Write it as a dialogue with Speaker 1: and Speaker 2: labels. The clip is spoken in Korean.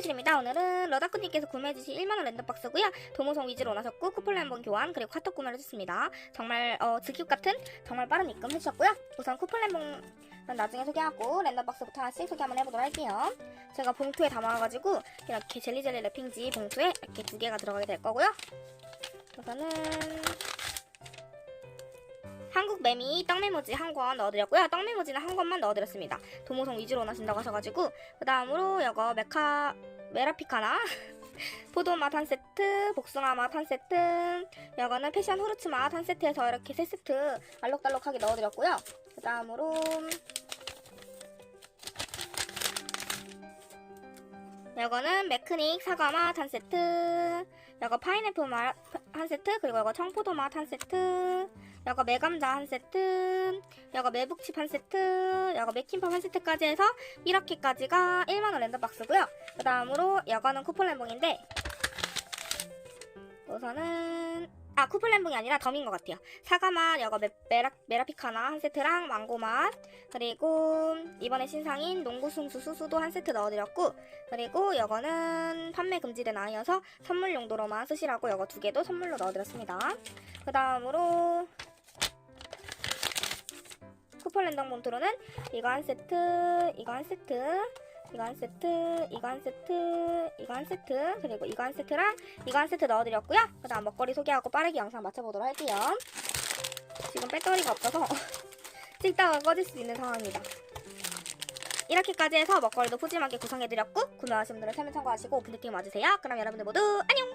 Speaker 1: 소실입니다. 오늘은 러다쿠님께서 구매해주신 1만원 랜덤박스고요. 도모성 위주로 원하셨고 쿠폰 랜번 교환 그리고 카톡 구매를 해주셨습니다. 정말 어, 즉입 같은 정말 빠른 입금 해주셨고요. 우선 쿠폰 랜번 나중에 소개하고 랜덤박스부터 하나씩 소개 한번 해보도록 할게요. 제가 봉투에 담아가지고 이렇게 젤리젤리 랩핑지 봉투에 이렇게 두 개가 들어가게 될 거고요. 우선은 매미 떡메모지 한 권 넣어드렸고요. 떡메모지는 한 권만 넣어드렸습니다. 도모성 위주로 원하신다고 하셔가지고 그 다음으로 이거 메카 메라피카나 포도맛 한 세트, 복숭아 맛 한 세트, 이거는 패션 후르츠 맛 한 세트에서 이렇게 세 세트 알록달록하게 넣어드렸고요. 그 다음으로 이거는 매크닉 사과 맛 한 세트, 이거 파인애플 맛 한 세트, 그리고 이거 청포도 맛 한 세트, 이거 매감자 한 세트, 이거 매북칩 한 세트, 이거 맥킴팝 한 세트까지 해서 이렇게까지가 1만원 랜덤박스고요. 그 다음으로 이거는 쿠폰 램봉인데 우선은 아 쿠폰 램봉이 아니라 덤인 것 같아요. 사과맛, 메, 메라, 메라피카나 한 세트랑 망고맛 그리고 이번에 신상인 농구숭수 수수도 한 세트 넣어드렸고 그리고 이거는 판매 금지된 아이여서 선물 용도로만 쓰시라고 이거 두 개도 선물로 넣어드렸습니다. 그 다음으로 쿠폰 랜덤 봉투로는 이거 한 세트, 이거 한 세트, 한 세트, 한 세트, 한 세트, 그리고 한 세트랑 한 세트 넣어드렸고요. 그 다음 먹거리 소개하고 빠르게 영상 마쳐보도록 할게요. 지금 배터리가 없어서 찍다가 꺼질 수 있는 상황입니다. 이렇게까지 해서 먹거리도 푸짐하게 구성해드렸고 구매하신 분들은 설명 참고하시고 오픈팅 와주세요. 그럼 여러분들 모두 안녕!